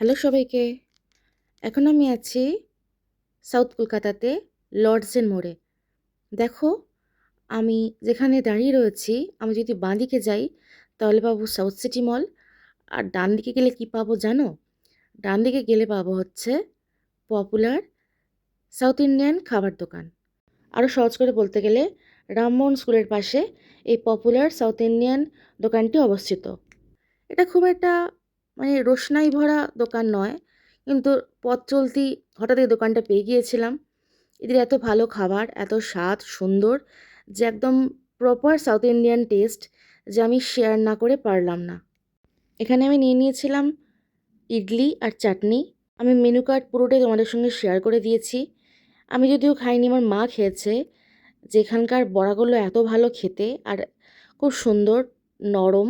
Hello সবাইকে। এখন আমি আছি সাউথ কলকাতাতে লর্ডসের মোড়ে। দেখো, আমি যেখানে দাঁড়িয়ে রয়েছি, আমি যদি বাঁ দিকে যাই, তাহলে পাবো সাউথ সিটি মল। আর ডান দিকে গেলে কি পাবো জানো? ডান দিকে গেলে পাবো হচ্ছে পপুলার সাউথ ইন্ডিয়ান খাবার দোকান। আরও সহজ করে বলতে গেলে, রামমোহন স্কুলের পাশে এই পপুলার সাউথ ইন্ডিয়ান দোকানটি অবস্থিত। এটা খুব একটা মানে রোশনাই ভরা দোকান নয়। কিন্তু পথ চলতি হঠাৎ এই দোকানটা পেয়ে গিয়েছিলাম। এদের এত ভালো খাবার, এত স্বাদ, সুন্দর যে একদম প্রপার সাউথ ইন্ডিয়ান টেস্ট যে আমি শেয়ার না করে পারলাম না। এখানে আমি নিয়ে নিয়েছিলাম ইডলি আর চাটনি। আমি মেনু কার্ড পুরোটাই তোমাদের সঙ্গে শেয়ার করে দিয়েছি। আমি যদিও খাইনি, আমার মা খেয়েছে। যেখানকার বড়াগুলো এত ভালো খেতে আর খুব সুন্দর, নরম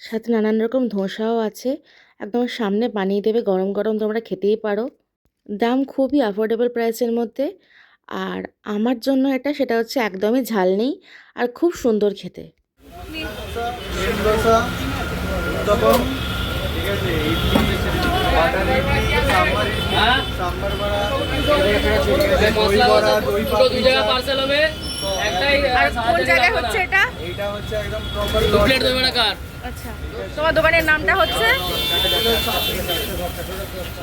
সাথে নানান রকম ধোসাও আছে। একদম সামনে বানিয়ে দেবে গরম গরম তোমরা খেতেই পারো। দাম খুবই অ্যাফোর্ডেবল প্রাইসের মধ্যে। আর আমার জন্য এটা সেটা হচ্ছে একদমই ঝাল নেই আর খুব সুন্দর খেতে। বড়া দই বড়া দই আর কোন জায়গায় হচ্ছে এটা? এইটা হচ্ছে একদম প্রপার প্লেট দই বড়া কার? আচ্ছা তোমার দোকানের নামটা হচ্ছে?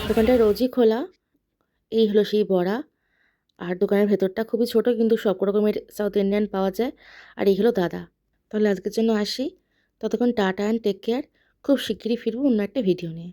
দোকানটা রোজই খোলা এই হলো সেই বড়া। আর দোকানের ভেতরটা খুবই ছোট কিন্তু সব রকমের সাউথ ইন্ডিয়ান পাওয়া যায়। আর এই হলো দাদা। তাহলে আজকের জন্য আসি। ততক্ষণ টাটা অ্যান্ড টেক কেয়ার খুব শিগগিরই ফিরবো অন্য একটা ভিডিও নিয়ে।